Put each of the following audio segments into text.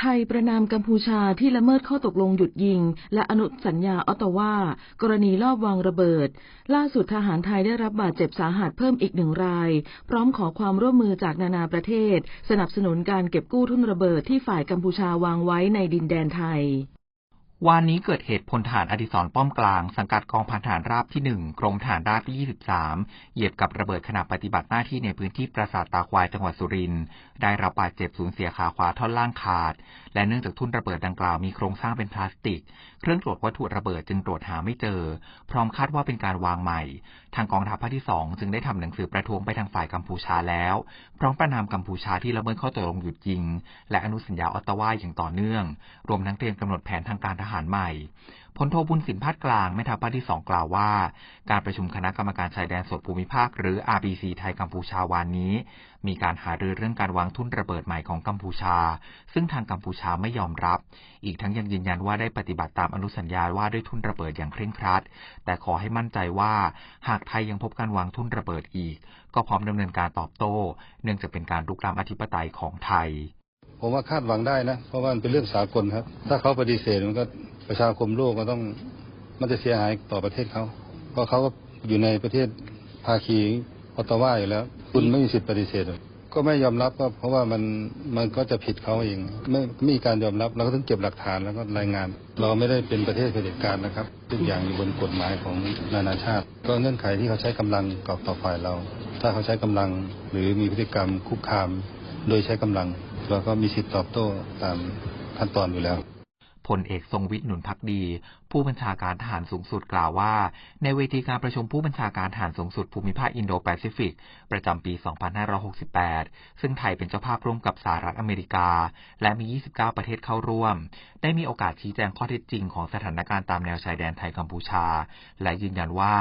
ไทยประนามกัมพูชาที่ละเมิดข้อตกลงหยุดยิง และอนุสัญญาออตตาวากรณีลอบวางระเบิด ล่าสุดทหารไทยได้รับบาดเจ็บสาหัสเพิ่มอีกหนึ่งราย พร้อมขอความร่วมมือจากนานาประเทศ สนับสนุนการเก็บกู้ทุ่นระเบิดที่ฝ่ายกัมพูชาวางไว้ในดินแดนไทย วานนี้เกิดเหตุพลทหารอดิศรป้อมกลางสังกัดกองพันทหารราบที่ 1 กรมทหารราบที่ 23 เหยียบกับระเบิดขณะปฏิบัติหน้าที่ในพื้นที่ปราสาทตาควายจังหวัดสุรินทร์ได้รับบาดเจ็บสูญเสียขาขวาท่อนล่างขาด และเนื่องจากทุ่นระเบิดดังกล่าวมีโครงสร้างเป็นพลาสติก เครื่องตรวจวัตถุระเบิดจึงตรวจหาไม่เจอ พร้อมคาดว่าเป็นการวางใหม่ ทางกองทัพภาคที่ 2 จึงได้ทำหนังสือประท้วงไปทางฝ่ายกัมพูชาแล้ว พร้อมประนามกัมพูชาที่ละเมิดข้อตกลงหยุดยิง และอนุสัญญาออตตาวาอย่างต่อเนื่อง รวมทั้งเตรียมกำหนดแผนทางการทหารใหม่พลโทบุญสินพาดกลางแม่ทัพภาคที่สองกล่าวว่า การประชุมคณะกรรมการชายแดนสดภูมิภาค หรือ RBC ไทยกัมพูชาวานนี้ มีการหารือเรื่องการวางทุ่นระเบิดใหม่ของกัมพูชา ซึ่งทางกัมพูชาไม่ยอมรับ อีกทั้งยังยืนยันว่าได้ปฏิบัติตามอนุสัญญาว่าด้วยทุ่นระเบิดอย่างเคร่งครัด แต่ขอให้มั่นใจว่า หากไทยยังพบการวางทุ่นระเบิดอีก ก็พร้อมดำเนินการตอบโต้ เนื่องจากเป็นการลุกล้ำอธิปไตยของไทย ผมว่าคาดหวังได้นะ เพราะว่ามันเป็นเรื่องสากลครับ ถ้าเขาปฏิเสธมันก็ประชาคมโลกก็ต้องมันจะเสียหายต่อประเทศเขาเพราะเขาก็อยู่ในประเทศภาคีออตาวาอยู่แล้ว คุณไม่มีสิทธิ์ปฏิเสธก็ไม่ยอมรับก็เพราะว่ามันมันก็จะผิดเขาเอง ไม่ไม่มีการยอมรับเราก็ต้องเก็บหลักฐานแล้วก็รายงาน เราไม่ได้เป็นประเทศเผด็จการนะครับทุกอย่างอยู่บนกฎหมายของนานาชาติ ก็เงื่อนไขที่เขาใช้กำลังกับต่อฝ่ายเรา ถ้าเขาใช้กำลังหรือมีพฤติกรรมคุกคาม โดยใช้กำลัง เราก็มีสิทธิ์ตอบโต้ตามขั้นตอนอยู่แล้ว พลเอกทรงวิทย์หนุนพักดี ผู้บัญชาการทหารสูงสุดกล่าวว่า ในเวทีการประชุมผู้บัญชาการทหารสูงสุดภูมิภาคอินโดแปซิฟิก ประจำปี 2568 ซึ่งไทยเป็นเจ้าภาพร่วมกับสหรัฐอเมริกา และมี 29 ประเทศเข้าร่วม ได้มีโอกาสชี้แจงข้อเท็จจริงของสถานการณ์ตามแนวชายแดนไทยกัมพูชา และยืนยันว่า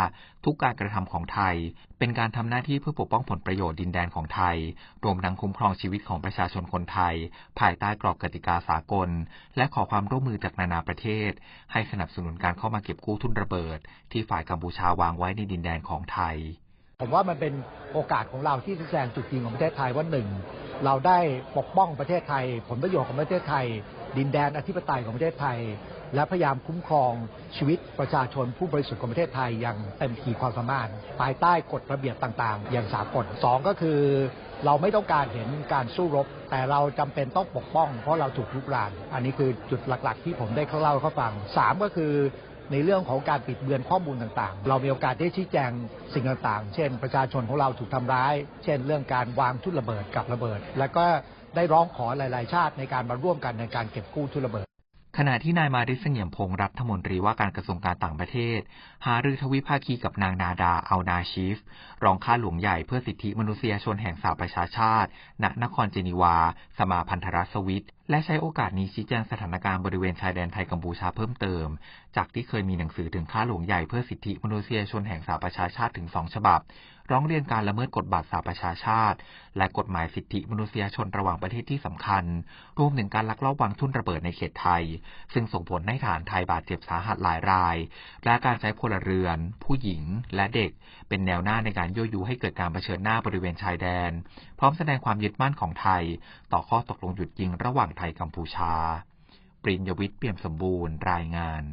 ทุกการกระทำของไทย เป็นการทำหน้าที่เพื่อปกป้องผลประโยชน์ดินแดนของไทย รวมทั้งคุ้มครองชีวิตของประชาชนคนไทย ภายใต้กรอบกติกาสากล และขอความร่วมมือจากนานาประเทศ ให้สนับสนุนการเข้ามาเก็บกู้ทุนระเบิด ที่ฝ่ายกัมพูชาวางไว้ในดินแดนของไทย ผมว่ามันเป็นโอกาสของเราที่จะแสดงจุดยืนของประเทศไทยว่าหนึ่งเราได้ปกป้องประเทศไทย ผลประโยชน์ของประเทศไทย ดินแดนอธิปไตยของประเทศไทย และพยายามคุ้มครองชีวิตประชาชนผู้บริสุทธิ์ของประเทศไทยอย่างเต็มขีดความสามารถภายใต้กฎระเบียบต่างๆ อย่างสากลสองก็คือเราไม่ต้องการเห็นการสู้รบ แต่เราจำเป็นต้องปกป้อง เพราะเราถูกลุกราน อันนี้คือจุดหลัก ๆ ที่ผมได้เล่าให้าฟังสามก็คือในเรื่องของการปิดเบือนข้อมูลต่างๆ เรามีโอกาสได้ชี้แจงสิ่งต่างๆ เช่น ประชาชนของเราถูกทำร้าย เช่น เรื่องการวางทุนระเบิดกับระเบิด แล้วก็ได้ร้องขอหลาย ๆ ชาติในการมาร่วมกันในการเก็บกู้ทุนระเบิด ขณะที่นายมาริสเสงี่ยมพงศ์รัฐมนตรีว่าการกระทรวงการต่างประเทศ หารือทวิภาคีกับนางนาดาอัลนาชีฟ รองข้าหลวงใหญ่เพื่อสิทธิมนุษยชนแห่งสหประชาชาติ ณนครเจนีวา สมาพันธรัฐสวิต และใช้โอกาสนี้ชี้แจงสถานการณ์บริเวณชายแดนไทยกัมพูชาเพิ่มเติม จากที่เคยมีหนังสือถึงข้าหลวงใหญ่เพื่อสิทธิมนุษยชนแห่งสหประชาชาติถึงสองฉบับ ร้องเรียนการละเมิดกฎบัตรสหประชาชาติ และกฎหมายสิทธิมนุษยชนระหว่างประเทศที่สำคัญ รวมถึงการลักลอบวางทุ่นระเบิดในเขตไทย ซึ่งส่งผลให้ทหารไทยบาดเจ็บสาหัสหลายราย และการใช้พลเรือน ผู้หญิง และเด็ก เป็นแนวหน้าในการยั่วยุให้เกิดการเผชิญหน้าบริเวณชายแดน พร้อมแสดงความยึดมั่นของไทย ต่อข้อตกลงหยุดยิงระหว่างไทยกัมพูชา ปริญญวิทย์เปี่ยมสมบูรณ์รายงาน